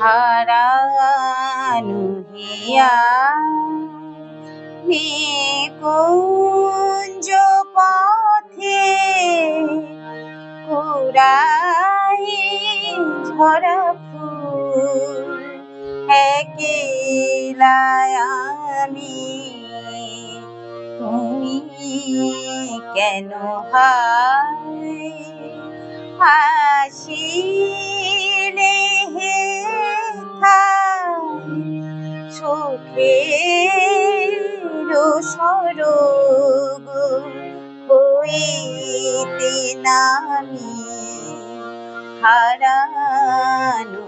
হারানু হিয়া নিকুঞ্জ পথে কুড়াই ঝরা ফুল একলাই আমি। তুমি কেন হায় হাসিলে? সুখের সরগ হইতে নামি হারানো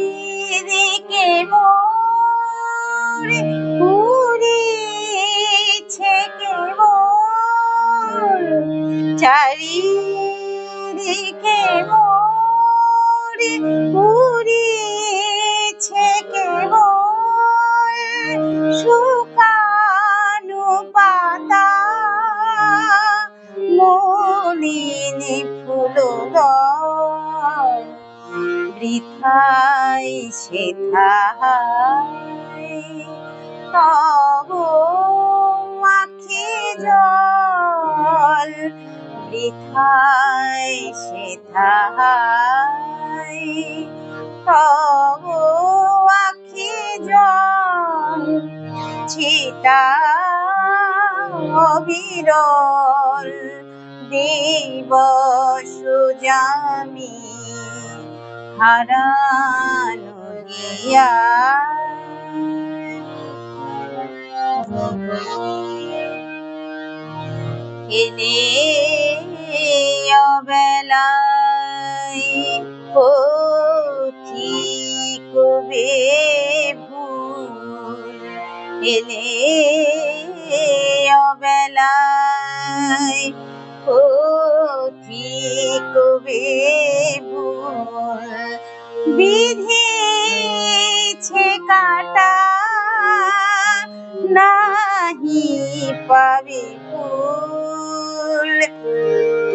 চারিদিকে মোর চারিদিকে মোর পুরিছে কেমন শুকানো পাতা? মলিনী ফুল বৃথায় সেথায় তব আখি জল বৃথায় সেথায় তব আখি জল ছিটা অবিরল দিবস জামি হারানো গিয়া এলে অবেলায় পথি কবে ভুল। এলে অবেলায় পথি কবে ভুল। বিধিছে কাটা নাহি পাবে ফুল।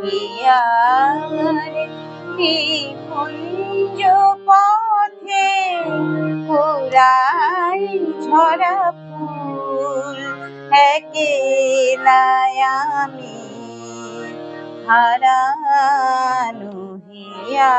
হিয়ার নিকুঞ্জ পথে পুরাই ঝরা ফুল একেলাই আমি হারানো হিয়া